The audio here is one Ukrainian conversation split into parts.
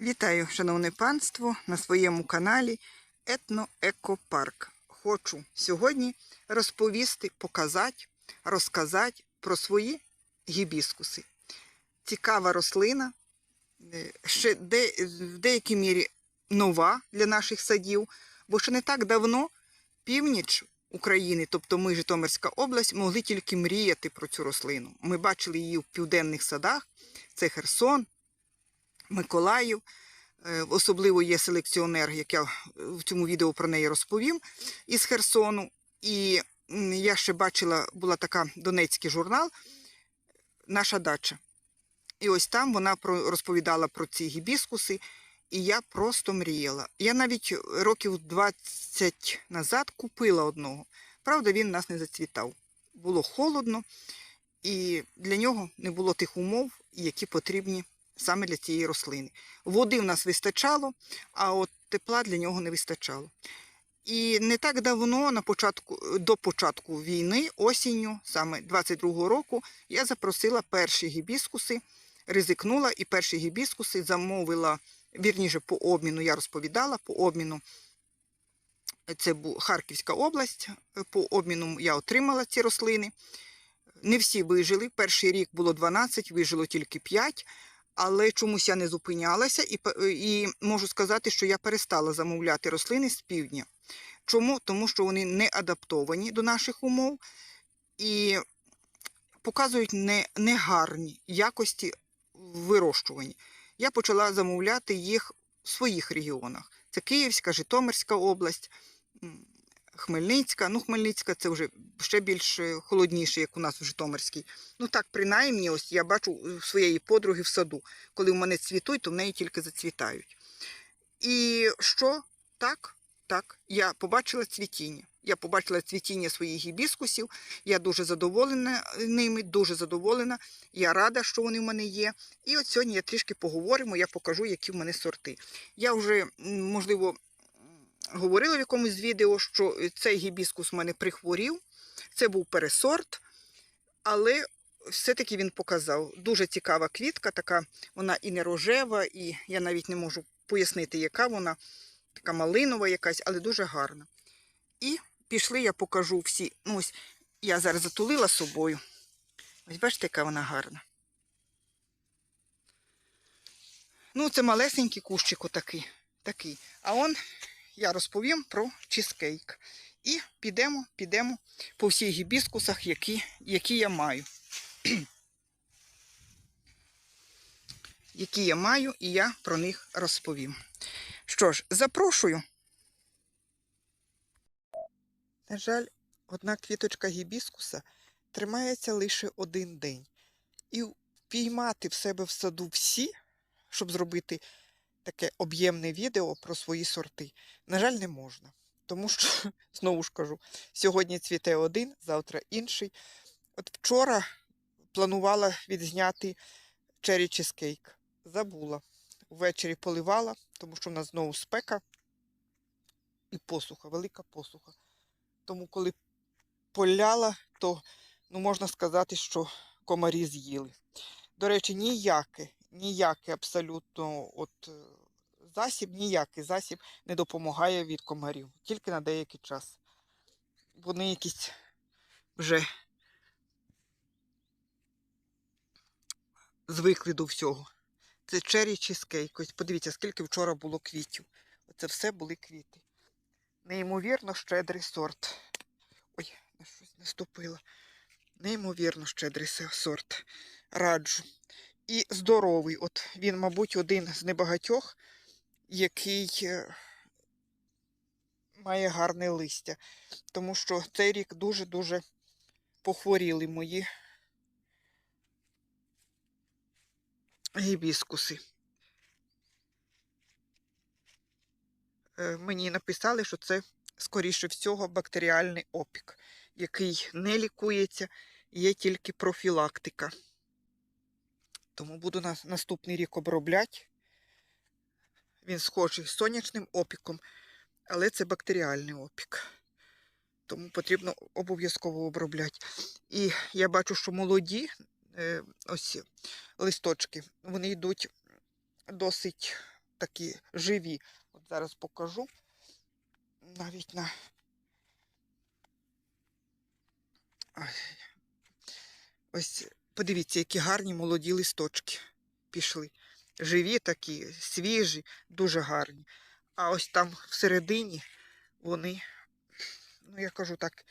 Вітаю, шановне панство, на своєму каналі Етноекопарк. Хочу сьогодні розповісти, показати, розказати про свої гібіскуси. Цікава рослина, е, ще де, в деякій мірі нова для наших садів, бо ще не так давно північ України, тобто ми, Житомирська область, могли тільки мріяти про цю рослину. Ми бачили її в південних садах, це Херсон, Миколаїв. Е, Особливо є селекціонер, як я в цьому відео про неї розповім, із Херсону. І я ще бачила, була така донецький журнал Наша дача. І ось там вона розповідала про ці гібіскуси, і я просто мріяла. Я навіть років 20 назад купила одного. Правда, він нас не зацвітав. Було холодно, і для нього не було тих умов, які потрібні саме для цієї рослини. Води в нас вистачало, а от тепла для нього не вистачало. І не так давно, на початку, до початку війни, осінню, саме 22-го року, я запросила перші гібіскуси, ризикнула і перші гібіскуси замовила, вірніше, по обміну, я розповідала, по обміну. Це була Харківська область. По обміну я отримала ці рослини. Не всі вижили. Перший рік було 12, вижило тільки 5 але чомусь я не зупинялася і, і можу сказати, що я перестала замовляти рослини з півдня. Чому? Тому що вони не адаптовані до наших умов і показують не, негарні якості вирощування. Я почала замовляти їх в своїх регіонах. Це Київська, Житомирська область, Хмельницька. Ну, Хмельницька це вже ще більш е, холодніше, як у нас в Житомирській. Ну так, принаймні, ось я бачу своєї подруги в саду. Коли в мене цвітуть, то в неї тільки зацвітають. І що? Так, так, я побачила цвітіння. Я побачила цвітіння своїх гібіскусів. Я дуже задоволена е, ними, дуже задоволена. Я рада, що вони в мене є. І от сьогодні я трішки поговоримо, я покажу, які в мене сорти. Я вже, можливо, говорила в якомусь відео, що е, цей гібіскус в мене прихворів. Це був пересорт, але все-таки він показав. Дуже цікава квітка, така вона і не рожева, і я навіть не можу пояснити, яка вона, така малинова якась, але дуже гарна. І пішли, я покажу всі. Ну, ось я зараз затулила собою. Ось бачите, яка вона гарна. Ну, це малесенький кущик отакий. Такий. А он я розповім про чизкейк. І підемо, підемо по всіх гібіскусах, які, які я маю. які я маю, і я про них розповім. Що ж, запрошую. На жаль, одна квіточка гібіскуса тримається лише один день. І впіймати в себе в саду всі, щоб зробити таке об'ємне відео про свої сорти, на жаль, не можна. Тому що, знову ж кажу, сьогодні цвіте один, завтра інший. От вчора планувала відзняти черрі чизкейк. Забула. Ввечері поливала, тому що в нас знову спека і посуха, велика посуха. Тому, коли поляла, то ну, можна сказати, що комарі з'їли. До речі, ніяке, ніякий абсолютно от, е, засіб, ніякий засіб не допомагає від комарів, тільки на деякий час. Вони якісь вже звикли до всього. Це черрі чизкейк. Ось подивіться, скільки вчора було квітів. Оце все були квіти. Неймовірно щедрий сорт. Ой, на щось наступила. Неймовірно щедрий сорт. Раджу. І здоровий. От він, мабуть, один з небагатьох, який е, має гарне листя. Тому що цей рік дуже-дуже похворіли мої гібіскуси. Е, Мені написали, що це, скоріше всього, бактеріальний опік, який не лікується, є тільки профілактика. Тому буду на наступний рік обробляти. Він схожий з сонячним опіком, але це бактеріальний опік. Тому потрібно обов'язково обробляти. І я бачу, що молоді е, ось листочки, вони йдуть досить такі живі. От зараз покажу. Навіть на. Ось подивіться, які гарні молоді листочки пішли. Живі такі, свіжі, дуже гарні. А ось там всередині вони, ну я кажу так,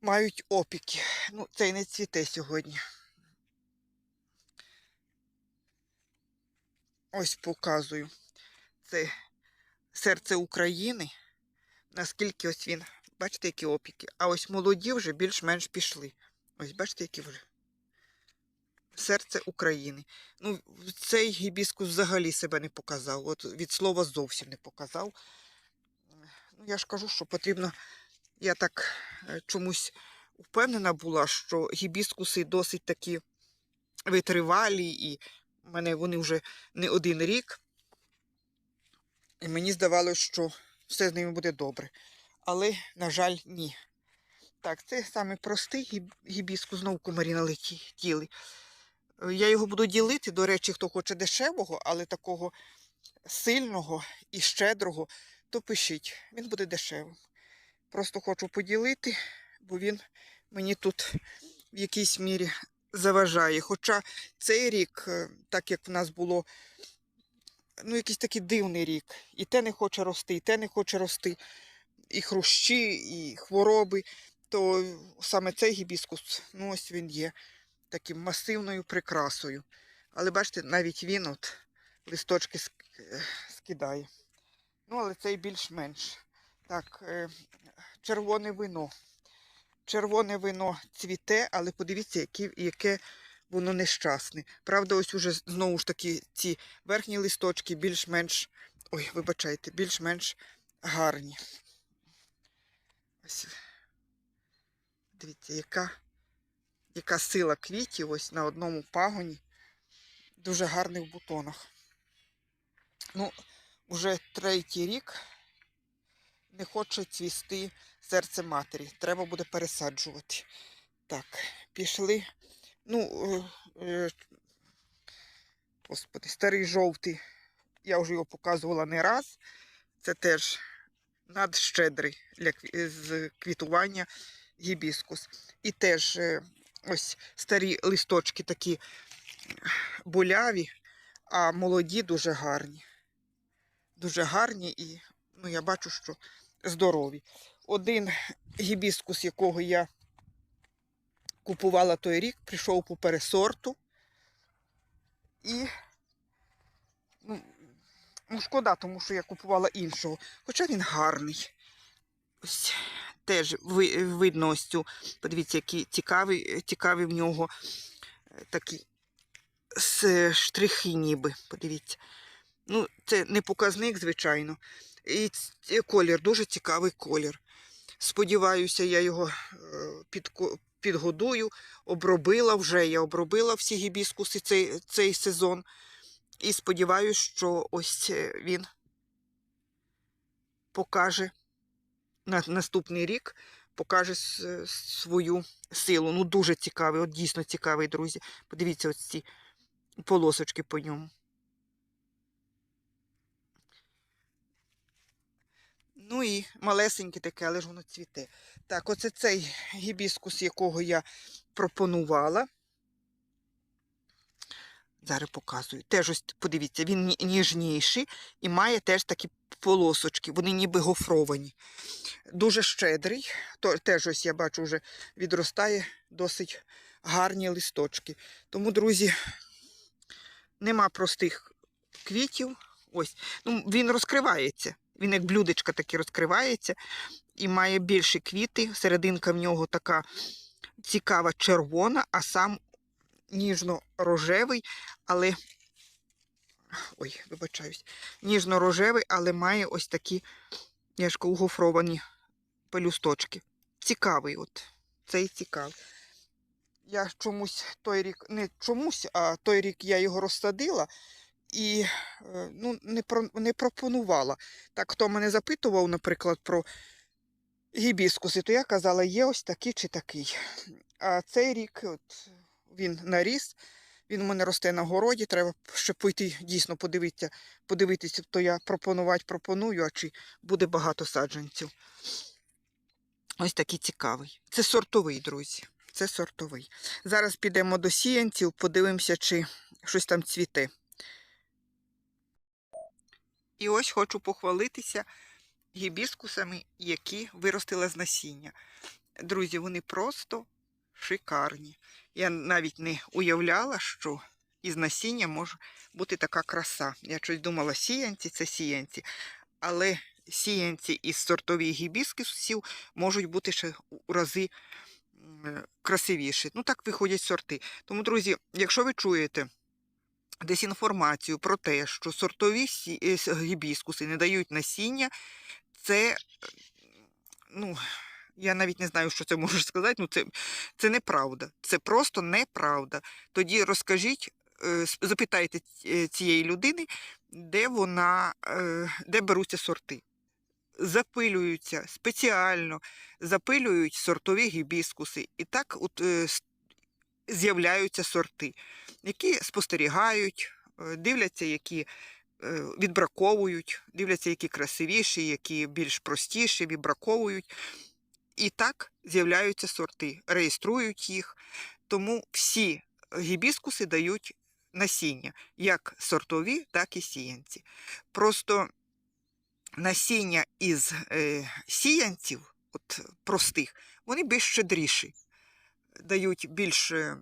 мають опіки. Ну, цей не цвіте сьогодні. Ось показую. Це серце України. Наскільки ось він, бачите, які опіки. А ось молоді вже більш-менш пішли. Ось бачите, які вже. Серце України. Ну, цей гібіскус взагалі себе не показав. От від слова зовсім не показав. Ну, я ж кажу, що потрібно. Я так е, чомусь впевнена була, що гібіскуси досить такі витривалі, і в мене вони вже не один рік. І мені здавалося, що все з ними буде добре. Але, на жаль, ні. Так, це саме простий гіб- гібіскус, знову комарі налетіли. Я його буду ділити, до речі, хто хоче дешевого, але такого сильного і щедрого, то пишіть, він буде дешевим. Просто хочу поділити, бо він мені тут в якійсь мірі заважає. Хоча цей рік, е, так як в нас було, ну, якийсь такий дивний рік. І те не хоче рости, і те не хоче рости, і хрущі, і хвороби, то саме цей гібіскус, ну ось він є таким масивною прикрасою. Але бачите, навіть він от листочки е, скидає. Ну, але цей більш-менш. Так, е, червоне вино. Червоне вино цвіте, але подивіться, які, яке воно нещасне. Правда, ось уже знову ж таки ці верхні листочки більш-менш. Ой, вибачайте, більш-менш гарні. Ось. Дивіться, яка, яка сила квітів ось на одному пагоні. Дуже гарний бутонах. Ну, вже третій рік не хоче цвісти серце матері. Треба буде пересаджувати. Так, пішли. Ну, е, е, господи, старий жовтий. Я вже його показувала не раз. Це теж надщедрий для з квітування гібіскус. І теж е, ось старі листочки такі боляві, а молоді дуже гарні. Дуже гарні і ну, я бачу, що здорові. Один гібіскус, якого я купувала той рік, прийшов по пересорту. І ну, ну, шкода, тому що я купувала іншого. Хоча він гарний. Ось теж видно ось цю. Подивіться, які цікаві, цікаві в нього е, такі штрихи ніби. Подивіться. Ну, це не показник, звичайно. І колір, дуже цікавий колір. Сподіваюся, я його е, підко- підгодую, обробила вже. Я обробила всі гібіскуси цей, цей сезон. І сподіваюся, що ось е, він покаже на наступний рік, покаже свою силу. Ну, дуже цікавий, от дійсно цікавий, друзі. Подивіться ось ці полосочки по ньому. Ну і малесеньке таке, але ж воно цвіте. Так, оце цей гібіскус, якого я пропонувала. Зараз показую. Теж ось подивіться, він ніжніший і має теж такі полосочки, вони ніби гофровані. Дуже щедрий. Теж ось я бачу, вже відростає досить гарні листочки. Тому, друзі, нема простих квітів. Ось. Ну, він розкривається. Він як блюдечка таки розкривається і має більші квіти. Серединка в нього така цікава червона, а сам ніжно-рожевий, але. Ой, вибачаюсь. Ніжно-рожевий, але має ось такі, я ж кажу, гофровані пелюсточки. Цікавий, от. Цей цікавий. Я чомусь той рік, не чомусь, а той рік я його розсадила і е, ну, не, про, не пропонувала. Так, хто мене запитував, наприклад, про гібіскуси, то я казала, є ось такий чи такий. А цей рік от, він наріс, Він у мене росте на городі, треба ще пойти дійсно подивитися, подивитися, то я пропонувати пропоную, а чи буде багато саджанців. Ось такий цікавий. Це сортовий, друзі. Це сортовий. Зараз підемо до сіянців, подивимося, чи щось там цвіте. І ось хочу похвалитися гібіскусами, які виростила з насіння. Друзі, вони просто шикарні. Я навіть не уявляла, що із насіння може бути така краса. Я щось думала, сіянці це сіянці, але сіянці із сортових гібіскусів можуть бути ще у рази красивіші. Ну так виходять сорти. Тому, друзі, якщо ви чуєте десь інформацію про те, що сортові е, гібіскуси не дають насіння, це, ну, я навіть не знаю, що це можу сказати, ну це, це неправда. Це просто неправда. Тоді розкажіть, е, запитайте цієї людини, де вона, е, де беруться сорти. Запилюються спеціально, запилюють сортові гібіскуси. І так от е, з'являються сорти, які спостерігають, дивляться, які відбраковують, дивляться, які красивіші, які більш простіші, відбраковують. І так з'являються сорти, реєструють їх. Тому всі гібіскуси дають насіння, як сортові, так і сіянці. Просто насіння із е, сіянців, от простих, вони більш щедріші, дають більше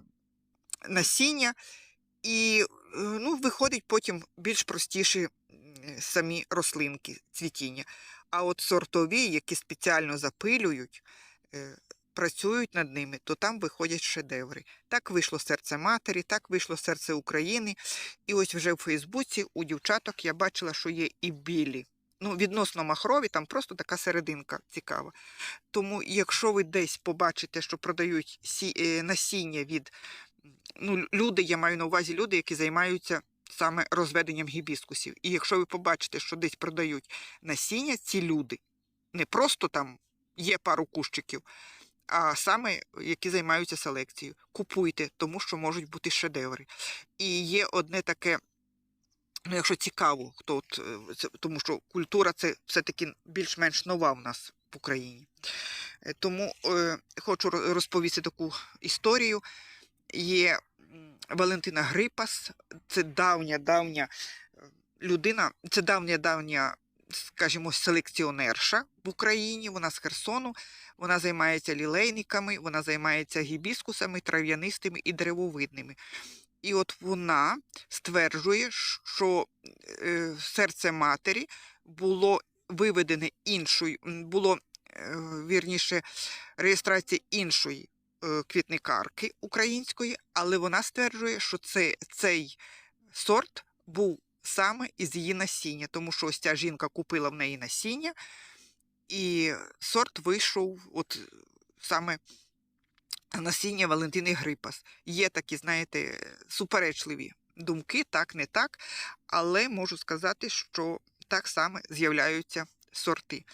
насіння, і е, ну, виходить потім більш простіші самі рослинки цвітіння. А от сортові, які спеціально запилюють, е, працюють над ними, то там виходять шедеври. Так вийшло серце матері, так вийшло серце України. І ось вже в Фейсбуці у дівчаток я бачила, що є і білі. Ну, відносно махрові, там просто така серединка цікава. Тому, якщо ви десь побачите, що продають сі, е, насіння від ну, люди, я маю на увазі люди, які займаються саме розведенням гібіскусів. І якщо ви побачите, що десь продають насіння, ці люди, не просто там є пару кущиків, а саме які займаються селекцією. Купуйте, тому що можуть бути шедеври. І є одне таке. Ну, якщо цікаво, хто от, е, тому що культура це все-таки більш-менш нова в нас в Україні. Е, Тому е, хочу розповісти таку історію. Є Валентина Грипас, це давня, давня е, людина, це давня, давня, скажімо, селекціонерша в Україні. Вона з Херсону, вона займається лілейниками, вона займається гібіскусами, трав'янистими і деревовидними. І от вона стверджує, що е, серце матері було виведене іншою, було е, вірніше реєстрація іншої квітникарки української, але вона стверджує, що це, цей сорт був саме із її насіння, тому що ось ця жінка купила в неї насіння, і сорт вийшов от саме насіння Валентини Грипас. Є такі, знаєте, суперечливі думки, так, не так, але можу сказати, що так само з'являються сорти.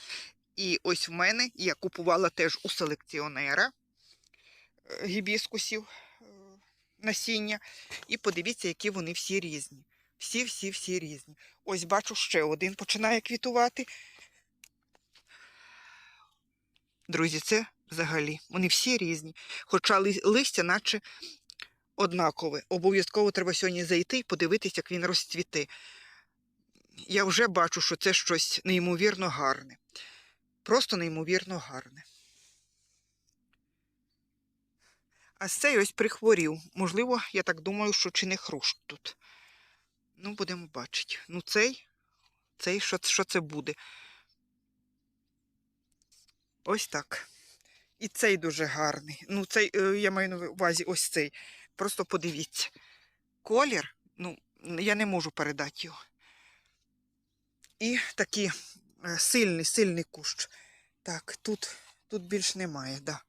І ось в мене я купувала теж у селекціонера е, гібіскусів е, насіння. І подивіться, які вони всі різні. Всі, всі, всі різні. Ось бачу, ще один починає квітувати. Друзі, це взагалі. Вони всі різні. Хоча листя, наче однакове. Обов'язково треба сьогодні зайти і подивитися, як він розцвіте. Я вже бачу, що це щось неймовірно гарне. Просто неймовірно гарне. А з цей ось прихворів. Можливо, я так думаю, що чи не хрущ тут. Ну, будемо бачити. Ну, цей, цей, що, що це буде? Ось так. І цей дуже гарний. Ну, цей, е, я маю на увазі ось цей. Просто подивіться. Колір, ну, я не можу передати його. І такий е, сильний, сильний кущ. Так, тут, тут більш немає, да.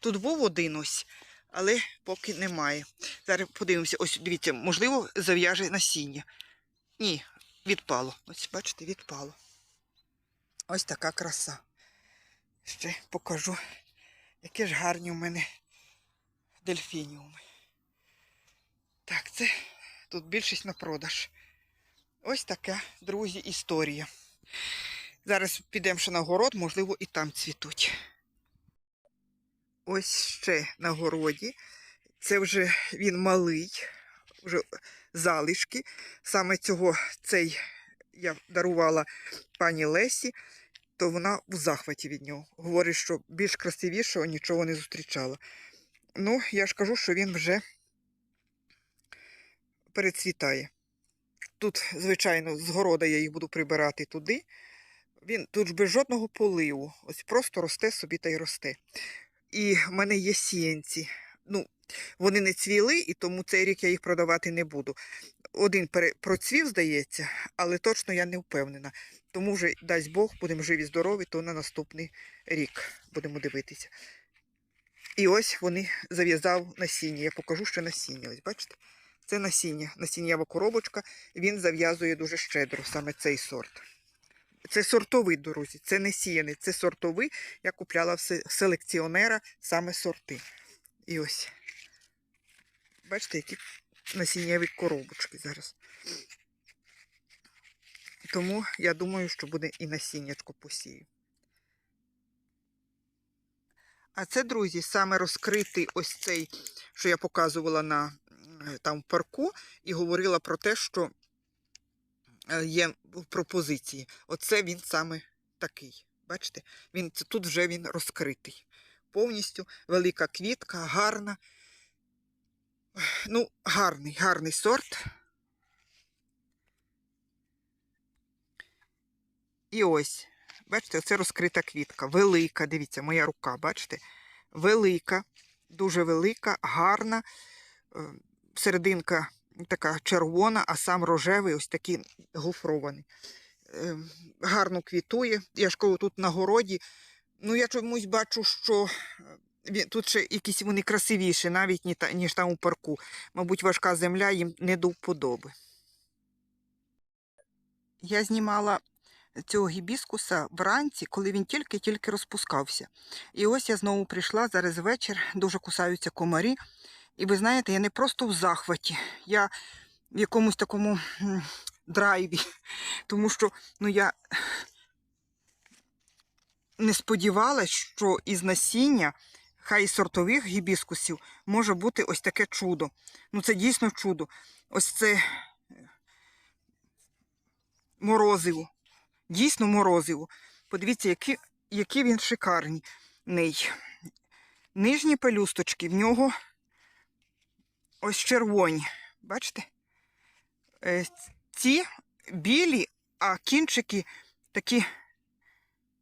Тут був один ось, але поки немає. Зараз подивимося, ось дивіться, можливо, зав'яже насіння. Ні, відпало. Ось, бачите, відпало. Ось така краса. Ще покажу, які ж гарні у мене дельфініуми. Так, це тут більшість на продаж. Ось така, друзі, історія. Зараз підемо ще на город, можливо, і там цвітуть. Ось ще на городі. Це вже він малий, вже залишки. Саме цього цей я дарувала пані Лесі, то вона в захваті від нього. Говорить, що більш красивішого нічого не зустрічала. Ну, я ж кажу, що він вже перецвітає. Тут, звичайно, з города я їх буду прибирати туди. Він тут ж без жодного поливу. Ось просто росте собі та й росте. І в мене є сіянці. Ну, вони не цвіли, і тому цей рік я їх продавати не буду. Один процвів, здається, але точно я не впевнена. Тому вже, дасть Бог, будемо живі, здорові, то на наступний рік будемо дивитися. І ось вони зав'язав насіння. Я покажу, що насіння. Ось бачите? Це насіння, насіннява коробочка. Він зав'язує дуже щедро, саме цей сорт. Це сортовий, друзі, це не сіяний, це сортовий. Я купляла в селекціонера саме сорти. І ось. Бачите, які насіннєві коробочки зараз. Тому я думаю, що буде і насіннячко посію. А це, друзі, саме розкритий ось цей, що я показувала на там парку, і говорила про те, що є в пропозиції. Оце він саме такий. Бачите? Він, це- тут вже він розкритий. Повністю велика квітка, гарна. Ну, гарний, гарний сорт. І ось, бачите, оце розкрита квітка. Велика, дивіться, моя рука, бачите? Велика, дуже велика, гарна. Е, Серединка така червона, а сам рожевий, ось такий гофрований. Е, Гарно квітує. Я ж кажу, тут на городі. Ну, я чомусь бачу, що е, тут ще якісь вони красивіші, навіть ніж там у парку. Мабуть, важка земля їм не до вподоби. Я знімала цього гібіскуса вранці, коли він тільки-тільки розпускався. І ось я знову прийшла зараз вечір, дуже кусаються комарі. І ви знаєте, я не просто в захваті, я в якомусь такому драйві, тому що ну, я не сподівалась, що із насіння, хай і сортових гібіскусів, може бути ось таке чудо. Ну, це дійсно чудо. Ось це морозиво. Дійсно морозиво. Подивіться, який, який він шикарний. Нижні пелюсточки в нього ось червоні. Бачите? Е, Ці білі, а кінчики такі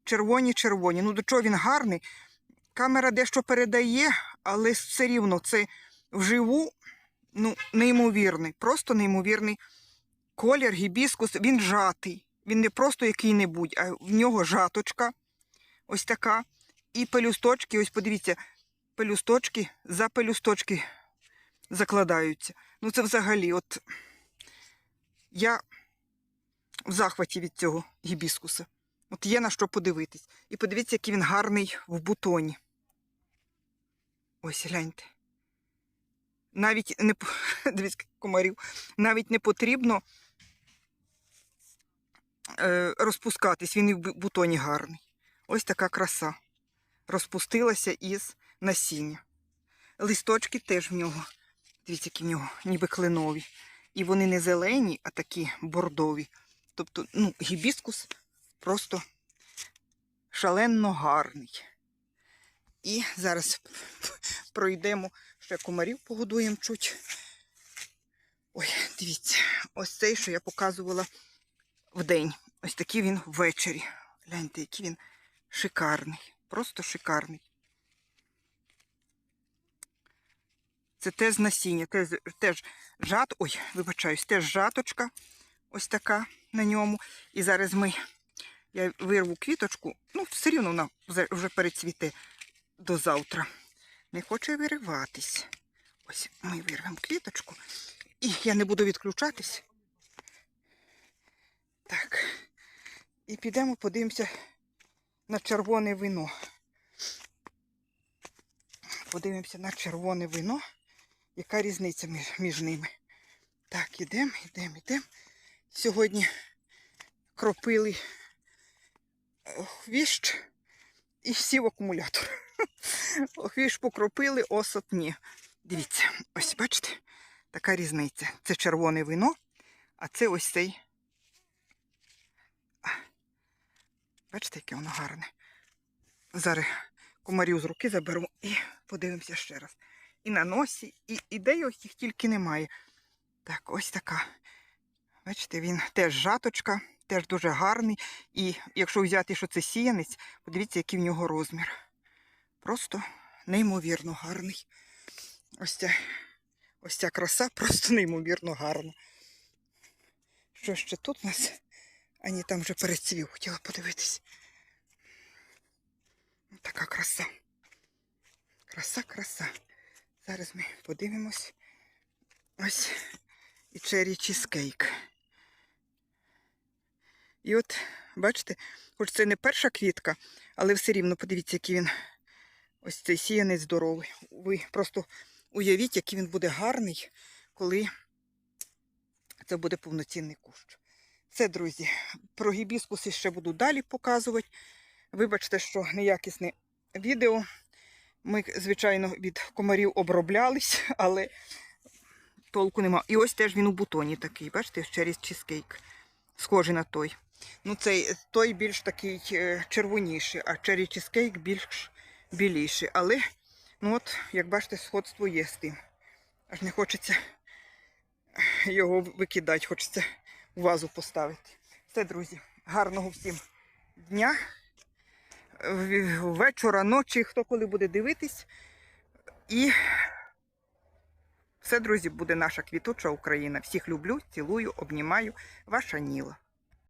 червоні-червоні. Ну, до чого він гарний. Камера дещо передає, але все рівно це вживу ну, неймовірний, просто неймовірний колір, гібіскус, він жатий. Він не просто який-небудь, а в нього жаточка ось така. І пелюсточки, ось подивіться, пелюсточки за пелюсточки закладаються. Ну, це взагалі, от я в захваті від цього гібіскуса. От є на що подивитись. І подивіться, який він гарний в бутоні. Ось гляньте. Навіть не дивіться, комарів, навіть не потрібно е, розпускатись, він і в бутоні гарний. Ось така краса. Розпустилася із насіння. Листочки теж в нього, дивіться, які в нього, ніби кленові. І вони не зелені, а такі бордові. Тобто, ну, гібіскус просто шалено гарний. І зараз пройдемо, ще комарів погодуємо чуть. Ой, дивіться, ось цей, що я показувала вдень. Ось такий він ввечері. Гляньте, який він шикарний. Просто шикарний. Це теж насіння, теж, теж жат, ой, вибачаюсь, теж жаточка ось така на ньому. І зараз ми, я вирву квіточку, ну, все рівно вона вже- перецвіте до завтра. Не хоче вириватись. Ось ми вирвемо квіточку. І я не буду відключатись. Так. І підемо подивимося на червоне вино. Подивимося на червоне вино. Яка різниця між, між ними? Так, ідемо, ідемо, ідемо. Сьогодні кропили е, хвіщ і сів акумулятор. Хвіщ покропили, осад ні. Дивіться, ось бачите, така різниця. Це червоне вино, а це ось цей. Бачите, яке воно гарне. Зараз комарів з руки заберу і подивимося ще раз. І на носі, і, і де їх тільки немає. Так, ось така. Бачите, він теж жаточка, теж дуже гарний. І якщо взяти, що це сіянець, подивіться, який в нього розмір. Просто неймовірно гарний. Ось ця, ось ця краса просто неймовірно гарна. Що ще тут у нас? А ні, там вже перецвів, хотіла подивитись. Така краса. Краса, краса. Зараз ми подивимось. Ось і чері чізкейк. І от, бачите, хоч це не перша квітка, але все рівно подивіться, який він ось цей сіянець здоровий. Ви просто уявіть, який він буде гарний, коли це буде повноцінний кущ. Все, друзі, про гібіскуси ще буду далі показувати. Вибачте, що неякісне відео. Ми, звичайно, від комарів оброблялись, але толку нема. І ось теж він у бутоні такий, бачите, через чизкейк. Схожий на той. Ну, цей той більш такий е, червоніший, а чері чизкейк більш біліший. Але, ну от, як бачите, сходство є з тим. Аж не хочеться його викидати, хочеться в вазу поставити. Все, друзі, гарного всім дня, вечора, ночі, хто коли буде дивитись. І все, друзі, буде наша квітуча Україна. Всіх люблю, цілую, обнімаю. Ваша Ніла.